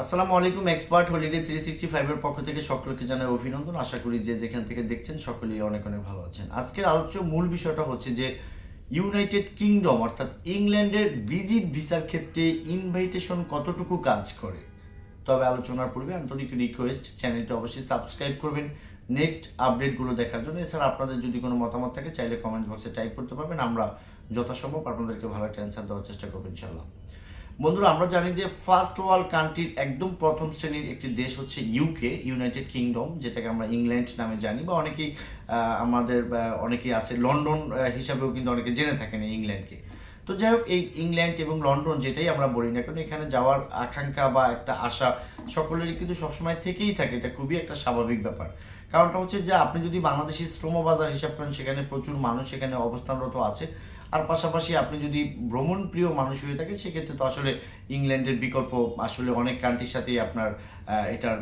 আসসালামু আলাইকুম, expert holiday three sixty ফাইভের পক্ষ থেকে সকলকে জানাই অভিনন্দন। আশা করি যে যেখান থেকে দেখছেন সকলেই অনেক অনেক ভালো আছেন। আজকের আলোচ্য মূল বিষয়টা হচ্ছে যে ইউনাইটেড কিংডম অর্থাৎ ইংল্যান্ডের ভিজিট ভিসার ক্ষেত্রে ইনভাইটেশন কতটুকু কাজ করে? তবে আলোচনার পূর্বে আন্তরিক রিকোয়েস্ট চ্যানেলটি অবশ্যই সাবস্ক্রাইব করবেন। নেক্সট আপডেটগুলো দেখার জন্য। এছাড়া আপনাদের যদি কোনো মতামত থাকে, চাইলে কমেন্ট বক্সে টাইপ করতে পারবেন। আমরা যথাসম্ভব আপনাদেরকে ভালো একটা অ্যান্সার দেওয়ার চেষ্টা করব ইনশাল্লাহ বন্ধুরা, আমরা জানি যে ফার্স্ট ওয়ার্ল্ড কান্ট্রির একদম প্রথম শ্রেণির একটি দেশ হচ্ছে ইউকে ইউনাইটেড কিংডম যেটাকে আমরা ইংল্যান্ড নামে জানি, বা অনেকেই আমাদের অনেকেই আছে লন্ডন হিসাবেও কিন্তু অনেকে জেনে থাকেন এই ইংল্যান্ডকে তো যাই হোক, এই ইংল্যান্ড এবং লন্ডন যেটাই আমরা বলি না কারণ এখানে যাওয়ার আকাঙ্ক্ষা বা একটা আশা সকলেরই কিন্তু সবসময় থেকেই থাকে, এটা খুবই একটা স্বাভাবিক ব্যাপার। কারণটা হচ্ছে যে, আপনি যদি বাংলাদেশি শ্রমবাজার হিসাব করেন, সেখানে প্রচুর মানুষ সেখানে অবস্থানরত আছে। আর পাশাপাশি আপনি যদি ভ্রমণ প্রিয় মানুষ হয়ে থাকেন, সেক্ষেত্রে তো আসলে ইংল্যান্ডের বিকল্প আসলে অনেক কান্ট্রির সাথেই আপনার এটার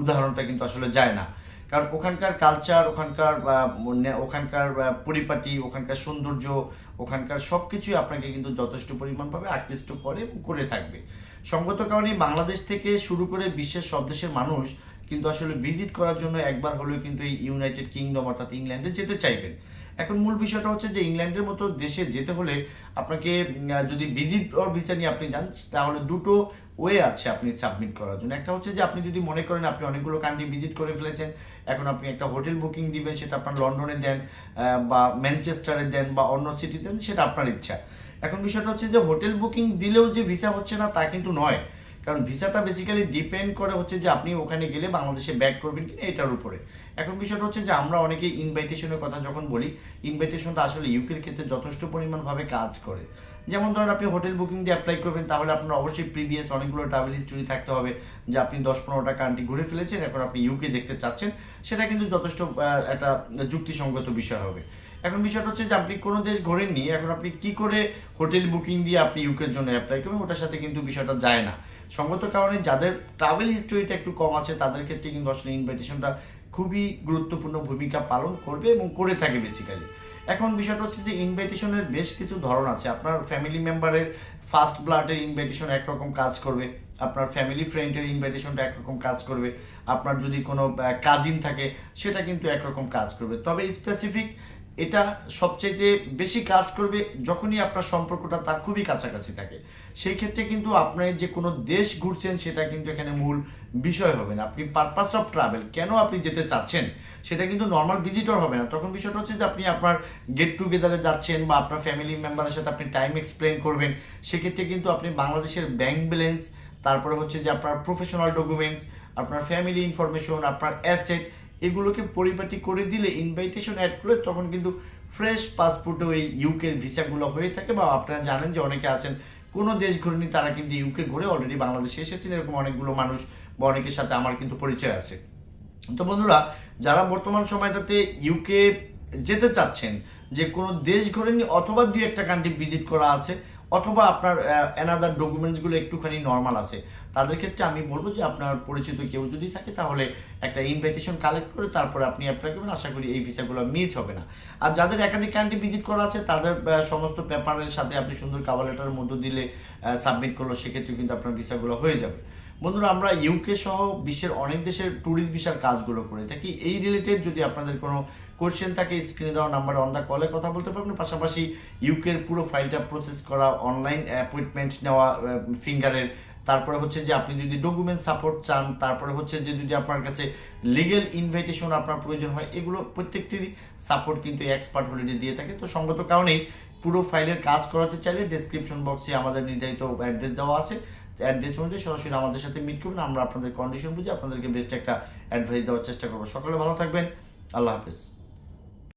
উদাহরণটা কিন্তু আসলে যায় না। কারণ ওখানকার কালচার ওখানকার ওখানকার পরিপাটি, ওখানকার সৌন্দর্য, ওখানকার সব কিছুই আপনাকে কিন্তু যথেষ্ট পরিমাণভাবে আকৃষ্ট করে করে থাকবে। সঙ্গত কারণে বাংলাদেশ থেকে শুরু করে বিশ্বের সব দেশের মানুষ কিন্তু আসলে ভিজিট করার জন্য একবার হলেও কিন্তু এই ইউনাইটেড কিংডম অর্থাৎ ইংল্যান্ডে যেতে চাইবেন। এখন মূল বিষয়টা হচ্ছে যে ইংল্যান্ডের মতো দেশে যেতে হলে আপনাকে যদি ভিজিট অর ভিসা নিয়ে আপনি যান, তাহলে দুটো ওয়ে আছে আপনি সাবমিট করার জন্য। একটা হচ্ছে যে আপনি যদি মনে করেন আপনি অনেকগুলো কান্ট্রি ভিজিট করে ফেলেছেন, এখন আপনি একটা হোটেল বুকিং দিবেন, সেটা আপনার লন্ডনে দেন বা ম্যানচেস্টারে দেন, বা অন্য সিটি দেন, সেটা আপনার ইচ্ছা। এখন বিষয়টা হচ্ছে যে হোটেল বুকিং দিলেও যে ভিসা হচ্ছে না, তা কিন্তু নয়। কারণ ভিসাটা বেসিক্যালি ডিপেন্ড করে হচ্ছে যে আপনি ওখানে গেলে বাংলাদেশে ব্যাক করবেন কিনা এটার উপরে। এখন বিষয়টা হচ্ছে যে আমরা অনেকে ইনভাইটেশনের কথা যখন বলি ইনভাইটেশনটা আসলে ইউকের ক্ষেত্রে যথেষ্ট পরিমাণভাবে কাজ করে। যেমন ধরেন আপনি হোটেল বুকিং দিয়ে অ্যাপ্লাই করবেন, তাহলে আপনার অবশ্যই প্রিভিয়াস অনেকগুলো ট্রাভেল হিস্টোরি থাকতে হবে যে আপনি দশ পনেরোটা কান্ট্রি ঘুরে ফেলেছেন, এখন আপনি ইউকে দেখতে চাচ্ছেন, সেটা কিন্তু যথেষ্ট একটা যুক্তিসঙ্গত বিষয় হবে। এখন বিষয়টা হচ্ছে যে আপনি কোনো দেশ ঘোরেননি, এখন আপনি কি করে হোটেল বুকিং দিয়ে আপনি ইউকের জন্য অ্যাপ্লাই করবেন ওটার সাথে কিন্তু বিষয়টা যায় না। সঙ্গত কারণে যাদের ট্রাভেল হিস্টোরিটা একটু কম আছে, তাদের ক্ষেত্রে কিন্তু আসলে ইনভাইটেশনটা খুবই গুরুত্বপূর্ণ ভূমিকা পালন করবে এবং করে থাকে বেসিক্যালি এখন বিষয়টা হচ্ছে যে ইনভাইটেশনের বেশ কিছু ধরন আছে। আপনার ফ্যামিলি মেম্বারের ফার্স্ট ব্লাডের ইনভাইটেশন একরকম কাজ করবে। আপনার ফ্যামিলি ফ্রেন্ডের ইনভাইটেশনটা একরকম কাজ করবে, আপনার যদি কোনো কাজিন থাকে, সেটা কিন্তু একরকম কাজ করবে। তবে স্পেসিফিক এটা সবচাইতে বেশি কাজ করবে যখনই আপনার সম্পর্কটা তার খুবই কাছাকাছি থাকে। সেই ক্ষেত্রে কিন্তু আপনি যে কোনো দেশ ঘুরছেন, সেটা কিন্তু এখানে মূল বিষয় হবে না। আপনি পারপাস অফ ট্রাভেল কেন আপনি যেতে চাচ্ছেন, সেটা কিন্তু নর্মাল ভিজিটর হবে না। তখন বিষয়টা হচ্ছে যে আপনি আপনার গেট টুগেদারে যাচ্ছেন বা আপনার ফ্যামিলি মেম্বারের সাথে আপনি টাইম এক্সপ্লেন করবেন, সেক্ষেত্রে কিন্তু আপনি বাংলাদেশের ব্যাংক ব্যালেন্স তারপরে হচ্ছে যে আপনার প্রফেশনাল ডকুমেন্টস আপনার ফ্যামিলি ইনফরমেশন আপনার অ্যাসেট এগুলোকে পরিপাটি করে দিলে ইনভাইটেশন অ্যাড করলে তখন কিন্তু ফ্রেশ পাসপোর্টে ওই ইউকের ভিসাগুলো হয়ে থাকে বা আপনারা জানেন যে অনেকে আছেন, কোনো দেশ ঘুরেনি তারা কিন্তু ইউকে ঘুরে অলরেডি বাংলাদেশে এসেছেন, এরকম অনেকগুলো মানুষ বা অনেকের সাথে আমার কিন্তু পরিচয় আছে। তো বন্ধুরা, যারা বর্তমান সময়টাতে ইউকে যেতে চাচ্ছেন, যে কোনো দেশ ঘোরেনি অথবা দুই একটা কান্ট্রি ভিজিট করা আছে অথবা আপনার অ্যানাদার ডকুমেন্টসগুলো একটুখানি নর্মাল আছে। তাদের ক্ষেত্রে আমি বলব যে আপনার পরিচিত কেউ যদি থাকে তাহলে একটা ইনভাইটেশন কালেক্ট করে তারপরে আপনি অ্যাপ্লাই করবেন। আশা করি এই ভিসাগুলো মিস হবে না। আর যাদের একাধিক কান্ট্রি ভিজিট করা আছে, তাদের সমস্ত পেপারের সাথে আপনি সুন্দর কাভার লেটারের মধ্য দিলে সাবমিট করল সেক্ষেত্রে কিন্তু আপনার ভিসাগুলো হয়ে যাবে। বন্ধুরা, আমরা ইউকে সহ বিশ্বের অনেক দেশের ট্যুরিস্ট ভিসার কাজগুলো করে। থাকি এই রিলেটেড যদি আপনাদের কোনো কোশ্চেন থাকে স্ক্রিনে দেওয়া নাম্বারে অন দ্য কলে কথা বলতে পারবেন। পাশাপাশি ইউকের পুরো ফাইলটা প্রসেস করা অনলাইন অ্যাপয়েন্টমেন্ট নেওয়া ফিঙ্গারের তারপরে হচ্ছে যে আপনি যদি ডকুমেন্ট সাপোর্ট চান, তারপরে হচ্ছে যে যদি আপনার কাছে লিগেল ইনভাইটেশন আপনার প্রয়োজন হয়, এগুলো প্রত্যেকটিরই সাপোর্ট কিন্তু এক্সপার্ট হলিডে দিয়ে থাকে। তো সঙ্গত কারণেই পুরো ফাইলের কাজ করাতে চাইলে ডেসক্রিপশন বক্সে আমাদের নির্ধারিত অ্যাড্রেস দেওয়া আছে। অ্যাড্রেস অনুযায়ী সরাসরি আমাদের সাথে মিট করবেন আমরা আপনাদের কন্ডিশন বুঝে আপনাদেরকে বেস্ট একটা অ্যাডভাইস দেওয়ার চেষ্টা করব। সকলে ভালো থাকবেন, আল্লাহ হাফেজ।